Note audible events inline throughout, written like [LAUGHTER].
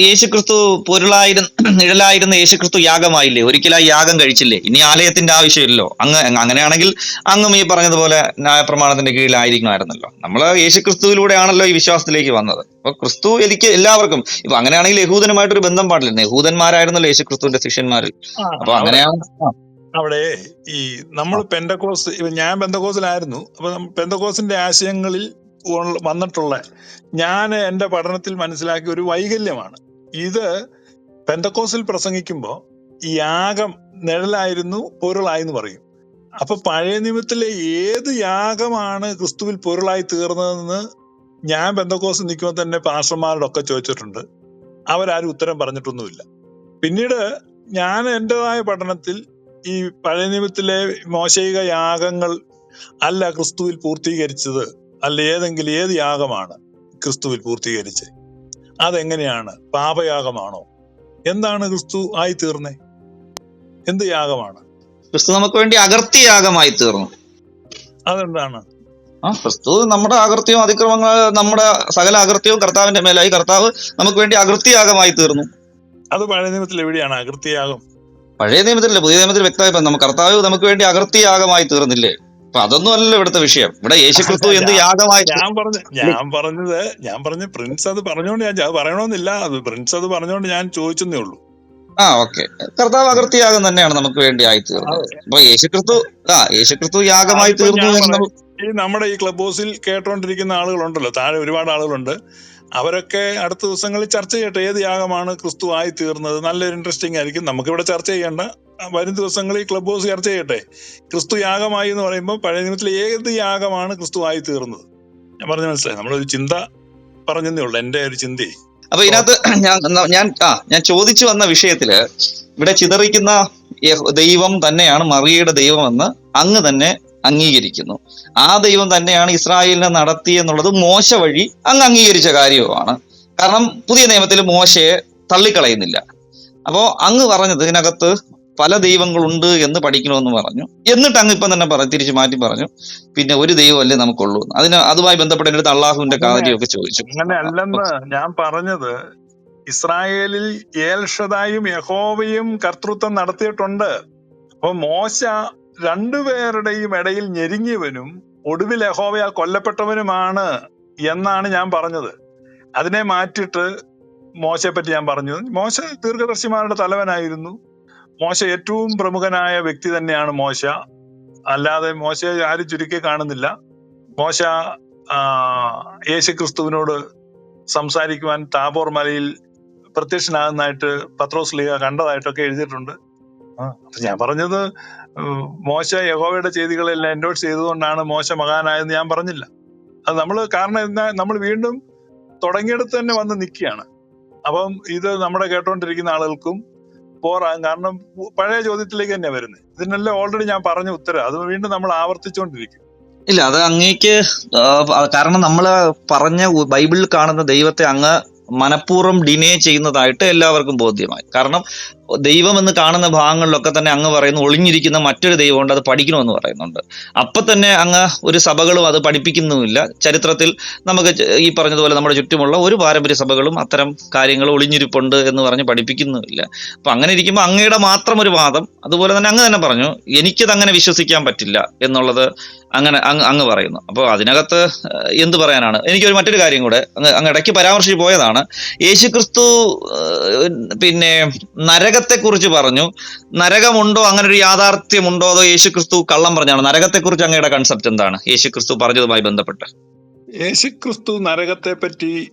യേശുക്രിസ്തു പൊരുളായിരുന്ന [CLEARS THROAT] നിഴലായിരുന്ന യേശുക്രിസ്തു യാഗമായില്ലേ? ഒരിക്കലായി യാഗം കഴിച്ചില്ലേ? ഇനി ആലയത്തിന്റെ ആവശ്യമില്ലല്ലോ. അങ്ങ് അങ്ങനെയാണെങ്കിൽ അങ്ങും ഈ പറഞ്ഞതുപോലെ ന്യായപ്രമാണത്തിന്റെ കീഴിലായിരിക്കുമായിരുന്നല്ലോ. നമ്മൾ യേശുക്രിസ്തുവിലൂടെയാണല്ലോ ഈ വിശ്വാസത്തിലേക്ക് വന്നത്. അപ്പൊ ക്രിസ്തു എനിക്ക് എല്ലാവർക്കും ഇപ്പൊ അങ്ങനെയാണെങ്കിൽ യഹൂദനുമായിട്ടൊരു ബന്ധം പാടില്ല? യഹൂദന്മാരായിരുന്നല്ലോ യേശുക്രിസ്തുവിന്റെ ശിഷ്യന്മാരിൽ. അപ്പൊ അങ്ങനെയാണ് അവിടെ ഈ നമ്മൾ പെന്തക്കോസ് ഞാൻ പെന്തക്കോസിലായിരുന്നു. അപ്പൊ പെന്തക്കോസിന്റെ ആശയങ്ങളിൽ വന്നിട്ടുള്ള ഞാൻ എന്റെ പഠനത്തിൽ മനസ്സിലാക്കിയ ഒരു വൈകല്യമാണ്. ഇത് പെന്തക്കോസിൽ പ്രസംഗിക്കുമ്പോൾ യാഗം നിഴലായിരുന്നു പൊരുളായി എന്ന് പറയും. അപ്പൊ പഴയ നിയമത്തിലെ ഏത് യാഗമാണ് ക്രിസ്തുവിൽ പൊരുളായി തീർന്നതെന്ന് ഞാൻ പെന്തക്കോസ് നിൽക്കുമ്പോൾ തന്നെ പാഷന്മാരോടൊക്കെ ചോദിച്ചിട്ടുണ്ട്. അവരാരും ഉത്തരം പറഞ്ഞിട്ടൊന്നുമില്ല. പിന്നീട് ഞാൻ എന്റെതായ പഠനത്തിൽ ഈ പഴയ നിയമത്തിലെ മോശയിക യാഗങ്ങൾ അല്ല ക്രിസ്തുവിൽ പൂർത്തീകരിച്ചത് അല്ല ഏതെങ്കിലും ഏത് യാഗമാണ് ക്രിസ്തുവിൽ പൂർത്തീകരിച്ചത്. അതെങ്ങനെയാണ്? പാപയാഗമാണോ? എന്താണ് ക്രിസ്തു ആയി തീർന്നേ എന്ത് യാഗമാണ്? ക്രിസ്തു നമുക്ക് വേണ്ടി അകർത്തി യാഗമായി തീർന്നു അതെന്താണ്? ആ ക്രിസ്തു നമ്മുടെ അകൃത്യവും അതിക്രമങ്ങൾ നമ്മുടെ സകല അകൃത്യവും കർത്താവിന്റെ മേലായി കർത്താവ് നമുക്ക് വേണ്ടി അകൃത്യയാഗമായി തീർന്നു അത് പഴയ നിയമത്തിൽ എവിടെയാണ് അകൃത്യയാഗം? പഴയ നിയമത്തിലല്ല പുതിയ നിയമത്തിൽ വ്യക്തമായി നമുക്ക് കർത്താവ് നമുക്ക് വേണ്ടി അകൃത്യയാഗമായി തീർന്നില്ലേ അപ്പൊ അതൊന്നും അല്ലല്ലോ ഇവിടുത്തെ വിഷയം. ഇവിടെ യേശുക്രിസ്തു എന്ത് യാഗമായി ഞാൻ പറഞ്ഞ ഞാൻ പറഞ്ഞത് ഞാൻ പറഞ്ഞ പ്രിൻസ് അത് പറഞ്ഞോണ്ട് ഞാൻ പറയണമെന്നില്ല അത് പ്രിൻസ് അത് പറഞ്ഞോണ്ട് ഞാൻ ചോദിച്ചെന്നേ ഉള്ളൂ. ആ ഓക്കെ. കർത്താവ് അകൃത്യയാഗം തന്നെയാണ് നമുക്ക് വേണ്ടി ആയി തീർന്നത് അപ്പൊ യേശുക്രിസ്തു ആ യേശുക്രിസ്തു യാഗമായി തീർന്നു ഈ നമ്മുടെ ഈ ക്ലബ് ഹൗസിൽ കേട്ടോണ്ടിരിക്കുന്ന ആളുകളുണ്ടല്ലോ. താഴെ ഒരുപാട് ആളുകളുണ്ട്. അവരൊക്കെ അടുത്ത ദിവസങ്ങളിൽ ചർച്ച ചെയ്യട്ടെ. ഏത് യാഗമാണ് ക്രിസ്തു ആയി തീർന്നത് നല്ലൊരു ഇൻട്രസ്റ്റിംഗ് ആയിരിക്കും. നമുക്കിവിടെ ചർച്ച ചെയ്യേണ്ട വരും ദിവസങ്ങളിൽ ക്ലബ് ഹൗസ് ചർച്ച ചെയ്യട്ടെ. ക്രിസ്തു യാഗമായി എന്ന് പറയുമ്പോൾ പഴയ നിയമത്തിലെ ഏത് യാഗമാണ് ക്രിസ്തു ആയി തീർന്നത്? ഞാൻ പറഞ്ഞു മനസ്സിലായി. നമ്മളൊരു ചിന്ത പറഞ്ഞതേ ഉള്ളൂ. എന്റെ ഒരു ചിന്തയെ. അപ്പൊ ഇതിനകത്ത് ഞാൻ ഞാൻ ആ ഞാൻ ചോദിച്ചു വന്ന വിഷയത്തിൽ ഇവിടെ ചിതറിക്കുന്ന ദൈവം തന്നെയാണ് മറിയയുടെ ദൈവമെന്ന് അങ്ങ് തന്നെ അംഗീകരിക്കുന്നു. ആ ദൈവം തന്നെയാണ് ഇസ്രായേലിനെ നടത്തി എന്നുള്ളത് മോശ വഴി അങ്ങ് അംഗീകരിച്ച കാര്യവുമാണ്. കാരണം പുതിയ നിയമത്തിൽ മോശയെ തള്ളിക്കളയുന്നില്ല. അപ്പോ അങ്ങ് പറഞ്ഞത് ഇതിനകത്ത് പല ദൈവങ്ങളുണ്ട് എന്ന് പഠിക്കണമെന്ന് പറഞ്ഞു. എന്നിട്ട് അങ്ങ് ഇപ്പം തന്നെ പറഞ്ഞു തിരിച്ചു മാറ്റി പറഞ്ഞു. പിന്നെ ഒരു ദൈവമല്ലേ നമുക്കുള്ളൂ. അതിന് അതുമായി ബന്ധപ്പെട്ട എന്റെ അടുത്ത് അള്ളാഹുവിന്റെ കാര്യമൊക്കെ ചോദിച്ചു. അങ്ങനെ അല്ലെന്ന് ഞാൻ പറഞ്ഞത് ഇസ്രായേലിൽ ഏൽഷദായും യഹോവയും കർത്തൃത്വം നടത്തിയിട്ടുണ്ട്. അപ്പൊ മോശ രണ്ടുപേരുടെയും ഇടയിൽ ഞെരുങ്ങിയവനും ഒടുവിൽ യഹോവയാൽ കൊല്ലപ്പെട്ടവനുമാണ് എന്നാണ് ഞാൻ പറഞ്ഞത്. അതിനെ മാറ്റിയിട്ട് മോശയെ പറ്റി ഞാൻ പറഞ്ഞു. മോശ ദീർഘദർശിമാരുടെ തലവനായിരുന്നു. മോശ ഏറ്റവും പ്രമുഖനായ വ്യക്തി തന്നെയാണ് മോശ. അല്ലാതെ മോശയെ ആരും ചുരുക്കി കാണുന്നില്ല. മോശ യേശുക്രിസ്തുവിനോട് സംസാരിക്കുവാൻ താബോർ മലയിൽ പ്രത്യക്ഷനാകുന്നതായിട്ട് പത്രോസ് ലീഗ കണ്ടതായിട്ടൊക്കെ എഴുതിയിട്ടുണ്ട്. ഞാൻ പറഞ്ഞത് മോശ യഹോവയുടെ ചെയ്തികളെല്ലാം എൻഡോഴ്സ് ചെയ്തതുകൊണ്ടാണ് മോശ മകാനായെന്ന് ഞാൻ പറഞ്ഞില്ല. അത് നമ്മൾ കാരണം എന്താ നമ്മൾ വീണ്ടും തുടങ്ങിയെടുത്ത് തന്നെ വന്ന് നിൽക്കുകയാണ്. അപ്പം ഇത് നമ്മുടെ കേട്ടോണ്ടിരിക്കുന്ന ആളുകൾക്കും പോറാകും കാരണം പഴയ ചോദ്യത്തിലേക്ക് തന്നെയാണ് വരുന്നത് ഇതിനെല്ലാം ഓൾറെഡി ഞാൻ പറഞ്ഞ ഉത്തരം. അത് വീണ്ടും നമ്മൾ ആവർത്തിച്ചുകൊണ്ടിരിക്കും ഇല്ല അത് അങ്ങേക്ക് കാരണം നമ്മൾ പറഞ്ഞ ബൈബിളിൽ കാണുന്ന ദൈവത്തെ അങ്ങ് മനഃപൂർവം ഡിനേ ചെയ്യുന്നതായിട്ട് എല്ലാവർക്കും ബോധ്യമായി. കാരണം ദൈവം എന്ന് കാണുന്ന ഭാഗങ്ങളിലൊക്കെ തന്നെ അങ്ങ് പറയുന്നു ഒളിഞ്ഞിരിക്കുന്ന മറ്റൊരു ദൈവമുണ്ട് അത് പഠിക്കണമെന്ന് പറയുന്നുണ്ട്. അപ്പൊ തന്നെ അങ്ങ് ഒരു സഭകളും അത് പഠിപ്പിക്കുന്നുമില്ല. ചരിത്രത്തിൽ നമുക്ക് ഈ പറഞ്ഞതുപോലെ നമ്മുടെ ചുറ്റുമുള്ള ഒരു പാരമ്പര്യ സഭകളും അത്തരം കാര്യങ്ങൾ ഒളിഞ്ഞിരിപ്പുണ്ട് എന്ന് പറഞ്ഞ് പഠിപ്പിക്കുന്നുമില്ല. അപ്പൊ അങ്ങനെ ഇരിക്കുമ്പോൾ അങ്ങയുടെ മാത്രം ഒരു വാദം അതുപോലെ തന്നെ അങ്ങ് തന്നെ പറഞ്ഞു എനിക്കത് അങ്ങനെ വിശ്വസിക്കാൻ പറ്റില്ല എന്നുള്ളത് അങ്ങനെ അങ്ങ് അങ്ങ് പറയുന്നു. അപ്പോൾ അതിനകത്ത് എന്ത് പറയാനാണ്? എനിക്കൊരു മറ്റൊരു കാര്യം കൂടെ അങ്ങ് അങ്ങ് ഇടയ്ക്ക് പരാമർശിച്ച് പോയതാണ്. യേശുക്രിസ്തു പിന്നെ പിന്നെ നരകത്തെക്കുറിച്ച് പറഞ്ഞു. നരകമുണ്ടോ? അങ്ങനെ ഒരു യാഥാർത്ഥ്യമുണ്ടോ? അതോ യേശുക്രിസ്തു കള്ളം പറഞ്ഞാണ്? നരകത്തെക്കുറിച്ച് അങ്ങയുടെ കൺസെപ്റ്റ് എന്താണ്? യേശുക്രിസ്തു പറഞ്ഞതുമായി ബന്ധപ്പെട്ട്. യേശുക്രിസ്തു നരകത്തെ പറ്റി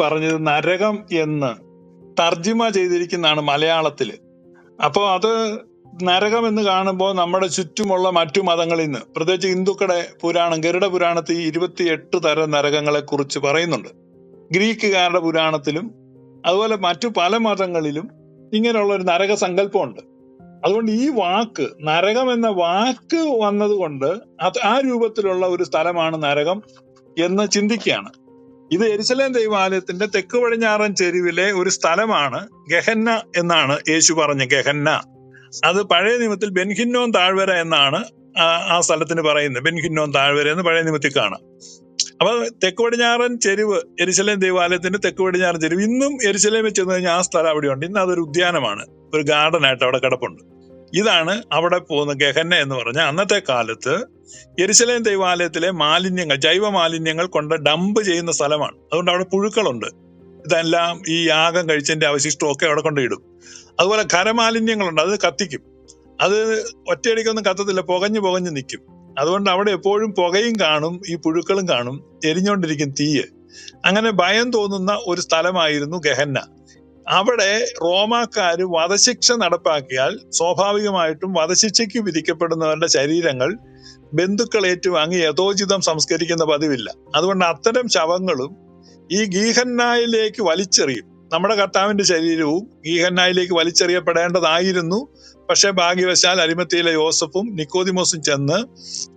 പറഞ്ഞത് നരകം എന്ന് തർജിമ ചെയ്തിരിക്കുന്നതാണ് മലയാളത്തിൽ അപ്പോൾ അത് നരകം എന്ന് കാണുമ്പോൾ നമ്മുടെ ചുറ്റുമുള്ള മറ്റു മതങ്ങളിൽ നിന്ന് പ്രത്യേകിച്ച് ഹിന്ദുക്കളുടെ പുരാണം ഗരുഡ പുരാണത്തിൽ ഇരുപത്തിയെട്ട് തരം നരകങ്ങളെ കുറിച്ച് പറയുന്നുണ്ട്. ഗ്രീക്കുകാരുടെ പുരാണത്തിലും അതുപോലെ മറ്റു പല മതങ്ങളിലും ഇങ്ങനെയുള്ള ഒരു നരക സങ്കല്പമുണ്ട്. അതുകൊണ്ട് ഈ വാക്ക് നരകം എന്ന വാക്ക് വന്നതുകൊണ്ട് അത് ആ രൂപത്തിലുള്ള ഒരു സ്ഥലമാണ് നരകം എന്ന് ചിന്തിക്കുകയാണ്. ഇത് എരിശലേം ദൈവാലയത്തിന്റെ തെക്ക് പടിഞ്ഞാറൻ ചെരുവിലെ ഒരു സ്ഥലമാണ് ഗഹന്ന എന്നാണ് യേശു പറഞ്ഞ ഗഹന്ന. അത് പഴയ നിയമത്തിൽ ബെൻഹിന്നോൻ താഴ്വര എന്നാണ് ആ സ്ഥലത്തിന് പറയുന്നത്. ബെൻഹിന്നോൻ താഴ്വര എന്ന് പഴയ നിയമത്തിൽ കാണാം. അപ്പൊ തെക്ക് പടിഞ്ഞാറൻ ചെരുവ് എരിശലേം ദേവാലയത്തിന്റെ തെക്ക് പടിഞ്ഞാറൻ ചെരുവ്. ഇന്നും എരിശലേമിൽ ചെന്ന് കഴിഞ്ഞാൽ ആ സ്ഥലം അവിടെയുണ്ട്. ഇന്ന് അതൊരു ഉദ്യാനമാണ്. ഒരു ഗാർഡൻ ആയിട്ട് അവിടെ കിടപ്പുണ്ട്. ഇതാണ് അവിടെ പോകുന്ന ഗഹന്ന എന്ന് പറഞ്ഞ അന്നത്തെ കാലത്ത് എരിശലേം ദേവാലയത്തിലെ മാലിന്യങ്ങൾ ജൈവ മാലിന്യങ്ങൾ കൊണ്ട് ഡംപ് ചെയ്യുന്ന സ്ഥലമാണ്. അതുകൊണ്ട് അവിടെ പുഴുക്കളുണ്ട്. ഇതെല്ലാം ഈ യാഗം കഴിച്ചതിന്റെ അവശിഷ്ടമൊക്കെ അവിടെ കൊണ്ടിടും അതുപോലെ ഖരമാലിന്യങ്ങളുണ്ട്. അത് കത്തിക്കും. അത് ഒറ്റയടിക്കൊന്നും കത്തത്തില്ല. പുകഞ്ഞു പുകഞ്ഞു നിൽക്കും അതുകൊണ്ട് അവിടെ എപ്പോഴും പുകയും കാണും ഈ പുഴുക്കളും കാണും എരിഞ്ഞുകൊണ്ടിരിക്കും തീയ്. അങ്ങനെ ഭയം തോന്നുന്ന ഒരു സ്ഥലമായിരുന്നു ഗഹന്ന. അവിടെ റോമാക്കാർ വധശിക്ഷ നടപ്പാക്കിയാൽ സ്വാഭാവികമായിട്ടും വധശിക്ഷയ്ക്ക് വിധിക്കപ്പെടുന്നവരുടെ ശരീരങ്ങൾ ബന്ധുക്കൾ ഏറ്റുവാങ്ങി യഥോചിതം സംസ്കരിക്കുന്ന പതിവില്ല. അതുകൊണ്ട് അത്തരം ശവങ്ങളും ഈ ഗീഹന്നായിലേക്ക് വലിച്ചെറിയും. നമ്മുടെ കർത്താവിന്റെ ശരീരവും ഗീഹന്നായിലേക്ക് വലിച്ചെറിയപ്പെടേണ്ടതായിരുന്നു. പക്ഷെ ഭാഗ്യവശാൽ അരിമത്തിയിലെ യോസഫും നിക്കോദിമോസും ചെന്ന്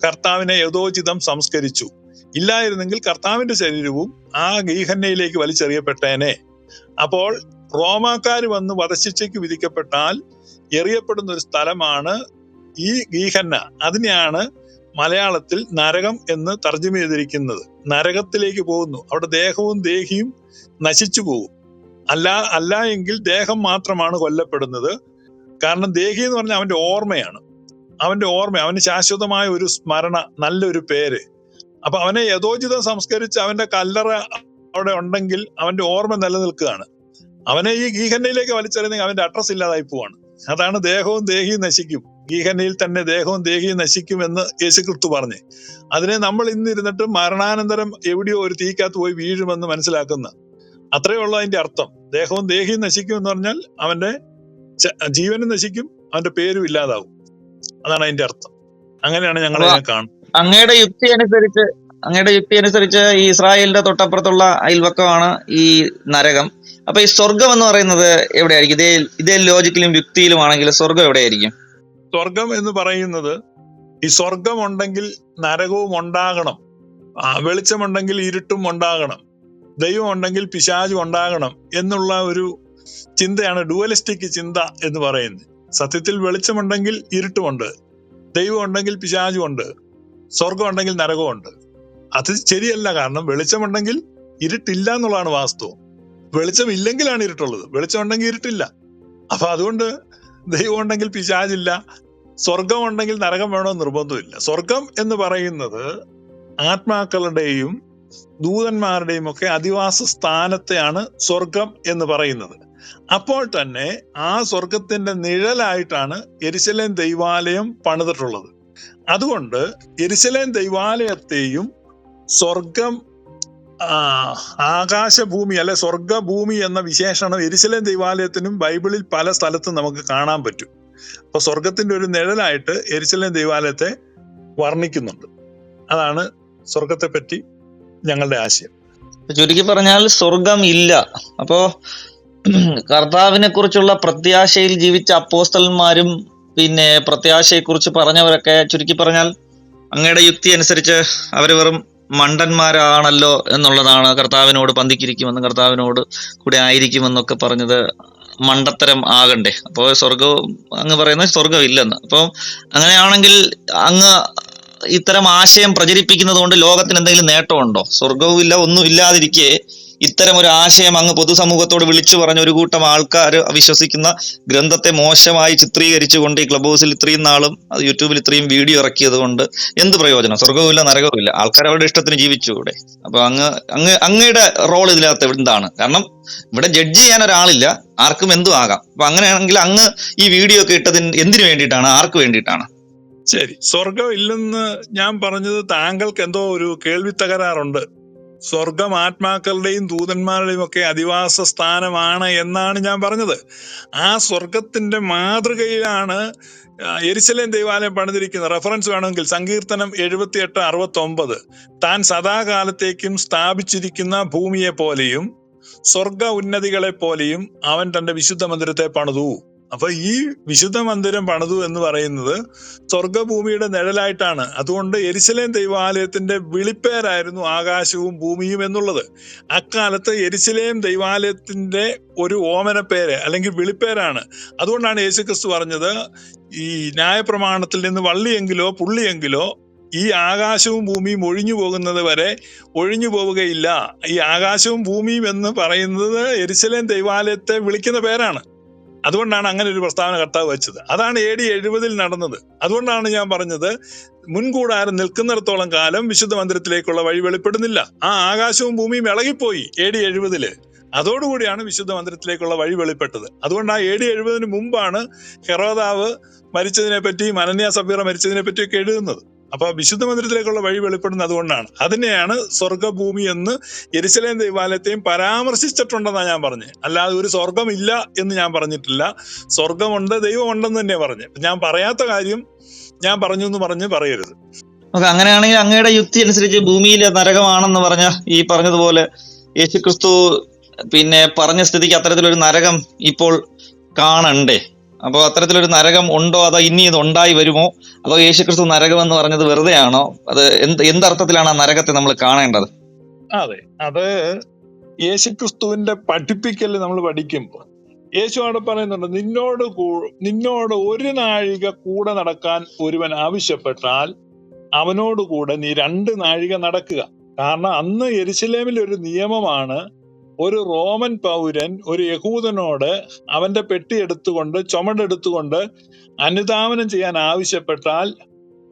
കർത്താവിനെ യഥോചിതം സംസ്കരിച്ചു. ഇല്ലായിരുന്നെങ്കിൽ കർത്താവിന്റെ ശരീരവും ആ ഗീഹന്നയിലേക്ക് വലിച്ചെറിയപ്പെട്ടേനെ. അപ്പോൾ റോമാക്കാർ വന്ന് വധശിക്ഷയ്ക്ക് വിധിക്കപ്പെട്ടാൽ എറിയപ്പെടുന്ന ഒരു സ്ഥലമാണ് ഈ ഗീഹന്ന അതിനെയാണ് മലയാളത്തിൽ നരകം എന്ന് തർജമ ചെയ്തിരിക്കുന്നത്. നരകത്തിലേക്ക് പോകുന്നു. അവിടെ ദേഹവും ദേഹിയും നശിച്ചു പോകും അല്ല അല്ല എങ്കിൽ ദേഹം മാത്രമാണ് കൊല്ലപ്പെടുന്നത്. കാരണം ദേഹി എന്ന് പറഞ്ഞാൽ അവന്റെ ഓർമ്മയാണ്. അവന്റെ ഓർമ്മ അവന് ശാശ്വതമായ ഒരു സ്മരണ നല്ലൊരു പേര്. അപ്പൊ അവനെ യഥോചിതം സംസ്കരിച്ച് അവന്റെ കല്ലറ അവിടെ ഉണ്ടെങ്കിൽ അവന്റെ ഓർമ്മ നിലനിൽക്കുകയാണ്. അവനെ ഈ ഗീഹന്നയിലേക്ക് വലിച്ചെറിയുന്നെങ്കിൽ അവന്റെ അഡ്രസ് ഇല്ലാതായി പോവാണ്. അതാണ് ദേഹവും ദേഹിയും നശിക്കും. ഗീഹന്നയിൽ തന്നെ ദേഹവും ദേഹിയും നശിക്കും എന്ന് യേശുക്രിസ്തു പറഞ്ഞു. അതിനെ നമ്മൾ ഇന്നിരുന്നിട്ട് മരണാനന്തരം എവിടെയോ ഒരു തീക്കകത്ത് പോയി വീഴുമെന്ന് മനസ്സിലാക്കുന്ന. അത്രയേ ഉള്ളൂ അതിന്റെ അർത്ഥം. ദേഹവും ദേഹിയും നശിക്കും എന്ന് പറഞ്ഞാൽ അവന്റെ ജീവനും നശിക്കും അവന്റെ പേരും ഇല്ലാതാവും. അതാണ് അതിന്റെ അർത്ഥം. അങ്ങനെയാണ് ഞങ്ങൾ അതിനെ കാണുന്നത്. അങ്ങയുടെ യുക്തി അനുസരിച്ച് അങ്ങയുടെ യുക്തി അനുസരിച്ച് ഈ ഇസ്രായേലിന്റെ തൊട്ടപ്പുറത്തുള്ള അയൽവക്കമാണ് ഈ നരകം. അപ്പൊ ഈ സ്വർഗം എന്ന് പറയുന്നത് എവിടെയായിരിക്കും? ഇതേ ഇതേ ലോജിക്കിലും യുക്തിയിലും ആണെങ്കിൽ സ്വർഗം എവിടെയായിരിക്കും? സ്വർഗം എന്ന് പറയുന്നത് ഈ സ്വർഗം ഉണ്ടെങ്കിൽ നരകവും ഉണ്ടാകണം. വെളിച്ചമുണ്ടെങ്കിൽ ഇരുട്ടും ഉണ്ടാകണം. ദൈവം ഉണ്ടെങ്കിൽ പിശാചും ഉണ്ടാകണം എന്നുള്ള ഒരു ചിന്തയാണ് ഡുവലിസ്റ്റിക് ചിന്ത എന്ന് പറയുന്നത്. സത്യത്തിൽ വെളിച്ചമുണ്ടെങ്കിൽ ഇരുട്ടുമുണ്ട് ദൈവം ഉണ്ടെങ്കിൽ പിശാചുമുണ്ട് സ്വർഗമുണ്ടെങ്കിൽ നരകമുണ്ട്. അത് ശരിയല്ല കാരണം വെളിച്ചമുണ്ടെങ്കിൽ ഇരുട്ടില്ല എന്നുള്ളതാണ് വാസ്തവം. വെളിച്ചം ഇല്ലെങ്കിലാണ് ഇരുട്ടുള്ളത്. വെളിച്ചം ഉണ്ടെങ്കിൽ ഇരുട്ടില്ല. അപ്പൊ അതുകൊണ്ട് ദൈവം ഉണ്ടെങ്കിൽ പിശാചില്ല സ്വർഗം ഉണ്ടെങ്കിൽ നരകം വേണമെന്ന് നിർബന്ധമില്ല. സ്വർഗം എന്ന് പറയുന്നത് ആത്മാക്കളുടെയും ദൂതന്മാരുടെയും ഒക്കെ അധിവാസ സ്ഥാനത്തെയാണ് സ്വർഗം എന്ന് പറയുന്നത്. അപ്പോൾ തന്നെ ആ സ്വർഗത്തിന്റെ നിഴലായിട്ടാണ് എരിശലേം ദൈവാലയം പണിതിട്ടുള്ളത്. അതുകൊണ്ട് എരിശലേം ദൈവാലയത്തെയും സ്വർഗം ആകാശഭൂമി അല്ലെ സ്വർഗഭൂമി എന്ന വിശേഷണം എരിശലേം ദൈവാലയത്തിനും ബൈബിളിൽ പല സ്ഥലത്തും നമുക്ക് കാണാൻ പറ്റും. അപ്പൊ സ്വർഗത്തിന്റെ ഒരു നിഴലായിട്ട് എരിശലേം ദൈവാലയത്തെ വർണിക്കുന്നുണ്ട്. അതാണ് സ്വർഗത്തെ പറ്റി ഞങ്ങളുടെ ആശയം. ചുരുക്കി പറഞ്ഞാൽ സ്വർഗം ഇല്ല. അപ്പോ കർത്താവിനെ കുറിച്ചുള്ള പ്രത്യാശയിൽ ജീവിച്ച അപ്പോസ്തലന്മാരും പിന്നെ പ്രത്യാശയെ കുറിച്ച് പറഞ്ഞവരൊക്കെ ചുരുക്കി പറഞ്ഞാൽ അങ്ങയുടെ യുക്തി അനുസരിച്ച് അവർ വെറും മണ്ടന്മാരാണല്ലോ എന്നുള്ളതാണ് കർത്താവിനോട് പന്തിക്കിരിക്കുമെന്നും കർത്താവിനോട് കൂടെ ആയിരിക്കുമെന്നൊക്കെ പറഞ്ഞത് മണ്ടത്തരം ആകണ്ടേ. അപ്പോൾ സ്വർഗം അങ്ങ് പറയുന്നത് സ്വർഗം ഇല്ലെന്ന് അപ്പോൾ അങ്ങനെയാണെങ്കിൽ അങ്ങ് ഇത്തരം ആശയം പ്രചരിപ്പിക്കുന്നത് കൊണ്ട് ലോകത്തിന് എന്തെങ്കിലും നേട്ടമുണ്ടോ? സ്വർഗവും ഇല്ല ഒന്നും ഇല്ലാതിരിക്കെ ഇത്തരം ഒരു ആശയം അങ്ങ് പൊതുസമൂഹത്തോട് വിളിച്ചു പറഞ്ഞ ഒരു കൂട്ടം ആൾക്കാർ വിശ്വസിക്കുന്ന ഗ്രന്ഥത്തെ മോശമായി ചിത്രീകരിച്ചുകൊണ്ട് ഈ ക്ലബ് ഹൗസിൽ ഇത്രയും നാളും യൂട്യൂബിൽ ഇത്രയും വീഡിയോ ഇറക്കിയത് കൊണ്ട് എന്ത് പ്രയോജനം? സ്വർഗവും ഇല്ല നരകവും ഇല്ല. ആൾക്കാർ അവരുടെ ഇഷ്ടത്തിന് ജീവിച്ചു ഇവിടെ. അപ്പൊ അങ്ങ് അങ്ങ് അങ്ങയുടെ റോൾ ഇതിനകത്ത് എന്താണ്? കാരണം ഇവിടെ ജഡ്ജ് ചെയ്യാൻ ഒരാളില്ല ആർക്കും എന്തും ആകാം. അപ്പൊ അങ്ങനെയാണെങ്കിൽ അങ്ങ് ഈ വീഡിയോ ഒക്കെ ഇട്ടതിന് എന്തിനു വേണ്ടിയിട്ടാണ്? ആർക്ക് വേണ്ടിയിട്ടാണ്? ശരി. സ്വർഗം ഇല്ലെന്ന് ഞാൻ പറഞ്ഞത് താങ്കൾക്ക് എന്തോ ഒരു കേൾവി തകരാറുണ്ട് സ്വർഗം ആത്മാക്കളുടെയും ദൂതന്മാരുടെയും ഒക്കെ അധിവാസ സ്ഥാനമാണ് എന്നാണ് ഞാൻ പറഞ്ഞത്. ആ സ്വർഗത്തിന്റെ മാതൃകയിലാണ് എരിശലേം ദൈവാലയം പണിതിരിക്കുന്നത്. റെഫറൻസ് വേണമെങ്കിൽ സങ്കീർത്തനം എഴുപത്തിയെട്ട് അറുപത്തി ഒമ്പത് താൻ സദാകാലത്തേക്കും സ്ഥാപിച്ചിരിക്കുന്ന ഭൂമിയെ പോലെയും സ്വർഗ ഉന്നതികളെ പോലെയും അവൻ തന്റെ വിശുദ്ധ മന്ദിരത്തെ പണിതു. അപ്പൊ ഈ വിശുദ്ധ മന്ദിരം പണിതു എന്ന് പറയുന്നത് സ്വർഗഭൂമിയുടെ നിഴലായിട്ടാണ്. അതുകൊണ്ട് എരിശലേം ദൈവാലയത്തിന്റെ വിളിപ്പേരായിരുന്നു ആകാശവും ഭൂമിയും എന്നുള്ളത്. അക്കാലത്ത് എരിശലേം ദൈവാലയത്തിന്റെ ഒരു ഓമന പേര് അല്ലെങ്കിൽ വിളിപ്പേരാണ്. അതുകൊണ്ടാണ് യേശുക്രിസ്തു പറഞ്ഞത് ഈ ന്യായപ്രമാണത്തിൽ നിന്ന് വള്ളിയെങ്കിലോ പുള്ളിയെങ്കിലോ ഈ ആകാശവും ഭൂമിയും ഒഴിഞ്ഞു പോകുന്നത് വരെ ഒഴിഞ്ഞു പോവുകയില്ല. ഈ ആകാശവും ഭൂമിയും എന്ന് പറയുന്നത് എരിശലേം ദൈവാലയത്തെ വിളിക്കുന്ന പേരാണ്. അതുകൊണ്ടാണ് അങ്ങനെ ഒരു പ്രസ്താവന കർത്താവ് വെച്ചത്. അതാണ് എ ഡി എഴുപതിൽ നടന്നത്. അതുകൊണ്ടാണ് ഞാൻ പറഞ്ഞത് മുൻകൂടാരം നിൽക്കുന്നിടത്തോളം കാലം വിശുദ്ധ മന്ദിരത്തിലേക്കുള്ള വഴി വെളിപ്പെടുന്നില്ല. ആ ആകാശവും ഭൂമിയും ഇളകിപ്പോയി എ ഡി എഴുപതിൽ. അതോടുകൂടിയാണ് വിശുദ്ധ മന്ദിരത്തിലേക്കുള്ള വഴി വെളിപ്പെട്ടത്. അതുകൊണ്ട് ആ എ ഡി എഴുപതിന് മുമ്പാണ് ഹെറോദാവ് മരിച്ചതിനെ പറ്റിയും അനന്യ സബീറ മരിച്ചതിനെ പറ്റിയൊക്കെ എഴുതുന്നത്. അപ്പൊ വിശുദ്ധ മന്ദിരത്തിലേക്കുള്ള വഴി വെളിപ്പെടുന്നത് അതുകൊണ്ടാണ്. അതിനെയാണ് സ്വർഗഭൂമി എന്ന് എരിശലേം ദൈവാലയത്തെയും പരാമർശിച്ചിട്ടുണ്ടെന്നാണ് ഞാൻ പറഞ്ഞത് അല്ലാതെ ഒരു സ്വർഗമില്ല എന്ന് ഞാൻ പറഞ്ഞിട്ടില്ല. സ്വർഗമുണ്ട് ദൈവമുണ്ടെന്ന് തന്നെ പറഞ്ഞു. ഞാൻ പറയാത്ത കാര്യം ഞാൻ പറഞ്ഞു എന്ന് പറഞ്ഞ് പറയരുത്. ഓക്കെ അങ്ങനെയാണെങ്കിൽ അങ്ങയുടെ യുക്തി അനുസരിച്ച് ഭൂമിയിലെ നരകമാണെന്ന് പറഞ്ഞ ഈ പറഞ്ഞതുപോലെ യേശുക്രിസ്തു പിന്നെ പറഞ്ഞ സ്ഥിതിക്ക് അത്തരത്തിലൊരു നരകം ഇപ്പോൾ കാണണ്ടേ? അപ്പോൾ അത്തരത്തിലൊരു നരകം ഉണ്ടോ അതോ ഇനി ഇത് ഉണ്ടായി വരുമോ? അതോ യേശുക്രിസ്തു നരകം എന്ന് പറഞ്ഞത് വെറുതെയാണോ? അത് എന്ത് എന്തർത്ഥത്തിലാണ് ആ നരകത്തെ നമ്മൾ കാണേണ്ടത്? അതെ അത് യേശുക്രിസ്തുവിന്റെ പഠിപ്പിക്കൽ നമ്മൾ പഠിക്കുമ്പോൾ യേശു അവിടെ പറയുന്നുണ്ട് നിന്നോട് നിന്നോട് ഒരു നാഴിക കൂടെ നടക്കാൻ ഒരുവൻ ആവശ്യപ്പെട്ടാൽ അവനോട് കൂടെ നീ രണ്ട് നാഴിക നടക്കുക. കാരണം അന്ന് എരിശിലേമിൽ ഒരു നിയമമാണ് ഒരു റോമൻ പൗരൻ ഒരു യഹൂദനോട് അവന്റെ പെട്ടി എടുത്തുകൊണ്ട് ചുമടെടുത്തുകൊണ്ട് അനുധാവനം ചെയ്യാൻ ആവശ്യപ്പെട്ടാൽ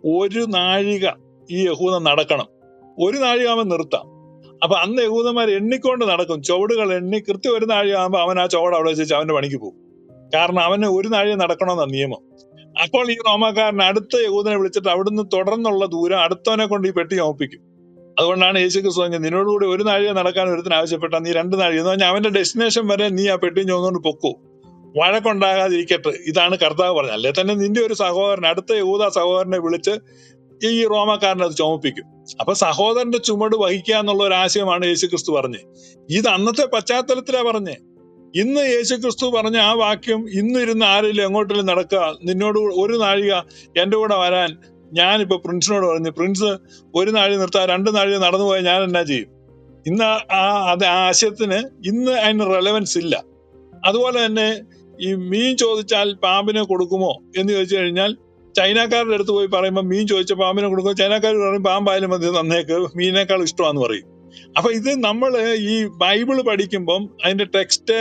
ഒരു നാഴിക ഈ യഹൂദൻ നടക്കണം. ഒരു നാഴിക അവൻ നിർത്താം. അപ്പൊ അന്ന് യഹൂദന്മാർ എണ്ണിക്കൊണ്ട് നടക്കും. ചുവടുകൾ എണ്ണി കൃത്യം ഒരു നാഴിക ആകുമ്പോൾ അവൻ ആ ചുവട് അവിടെ വെച്ച് അവന്റെ പണിക്ക് പോകും. കാരണം അവന് ഒരു നാഴിക നടക്കണമെന്ന നിയമം. അപ്പോൾ ഈ റോമാക്കാരൻ അടുത്ത യഹൂദനെ വിളിച്ചിട്ട് അവിടുന്ന് തുടർന്നുള്ള ദൂരം അടുത്തവനെ കൊണ്ട് ഈ പെട്ടി ഓപ്പിക്കും അതുകൊണ്ടാണ് യേശു ക്രിസ്തു പറഞ്ഞത് നിന്നോടുകൂടി ഒരു നാഴിക നടക്കാൻ ഒരുത്തിന് ആവശ്യപ്പെട്ട നീ രണ്ട് നാഴിക. എന്ന് പറഞ്ഞാൽ അവന്റെ ഡെസ്റ്റിനേഷൻ വരെ നീ ആ പെട്ടി ചോന്നുകൊണ്ട് പൊക്കൂ. വഴക്കുണ്ടാകാതിരിക്കട്ടെ. ഇതാണ് കർത്താവ് പറഞ്ഞത്. അല്ലെ? തന്നെ നിന്റെ ഒരു സഹോദരൻ അടുത്ത യൂത സഹോദരനെ വിളിച്ച് ഈ റോമക്കാരനെ അത് ചുമപ്പിക്കും. അപ്പൊ സഹോദരന്റെ ചുമട് വഹിക്കുക എന്നുള്ള ഒരു ആശയമാണ് യേശു ക്രിസ്തു പറഞ്ഞത്. ഇത് അന്നത്തെ പശ്ചാത്തലത്തിലാ പറഞ്ഞേ ഇന്ന് യേശു ക്രിസ്തു പറഞ്ഞ ആ വാക്യം ഇന്നിരുന്ന് ആരെങ്കിലും എങ്ങോട്ടെങ്കിലും നടക്കുക നിന്നോട് ഒരു നാഴിക എന്റെ കൂടെ വരാൻ ഞാനിപ്പോ പ്രിൻസിനോട് പറഞ്ഞു പ്രിൻസ് ഒരു നാഴി നിർത്താൻ രണ്ട് നാഴി നടന്നു പോയാൽ ഞാൻ എന്നാ ചെയ്യും? ഇന്ന് ആ- ആ അത് ആ ആശയത്തിന് ഇന്ന് അതിന് റെലവൻസ് ഇല്ല. അതുപോലെ തന്നെ ഈ മീൻ ചോദിച്ചാൽ പാമ്പിനെ കൊടുക്കുമോ എന്ന് ചോദിച്ചു കഴിഞ്ഞാൽ ചൈനക്കാരുടെ അടുത്ത് പോയി പറയുമ്പോൾ മീൻ ചോദിച്ച പാമ്പിനെ കൊടുക്കുമോ? ചൈനക്കാർ പറയും പാമ്പായാലും മതി നന്നേക്ക് മീനേക്കാൾ ഇഷ്ടമാന്ന് പറയും. അപ്പൊ ഇത് നമ്മൾ ഈ ബൈബിൾ പഠിക്കുമ്പം അതിന്റെ ടെക്സ്റ്റ്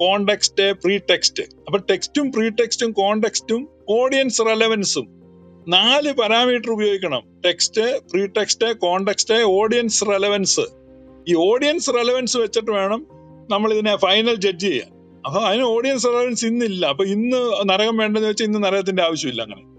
കോണ്ടെക്സ്റ്റ് പ്രീ ടെക്സ്റ്റ് അപ്പൊ ടെക്സ്റ്റും പ്രീ ടെക്സ്റ്റും കോണ്ടെക്സ്റ്റും ഓഡിയൻസ് റെലവൻസും നാല് പാരാമീറ്റർ ഉപയോഗിക്കണം. Text pre text context audience relevance ഈ ഓഡിയൻസ് റെലവൻസ് വെച്ചിട്ട് വേണം നമ്മൾ ഇതിനെ ഫൈനൽ ജഡ്ജ് ചെയ്യാൻ. അപ്പൊ അതിന് ഓഡിയൻസ് റെലവൻസ് ഇന്നില്ല. അപ്പൊ ഇന്ന് നരകം വേണ്ടെന്ന് വെച്ചാൽ ഇന്ന് നരകത്തിന്റെ ആവശ്യമില്ല അങ്ങനെ.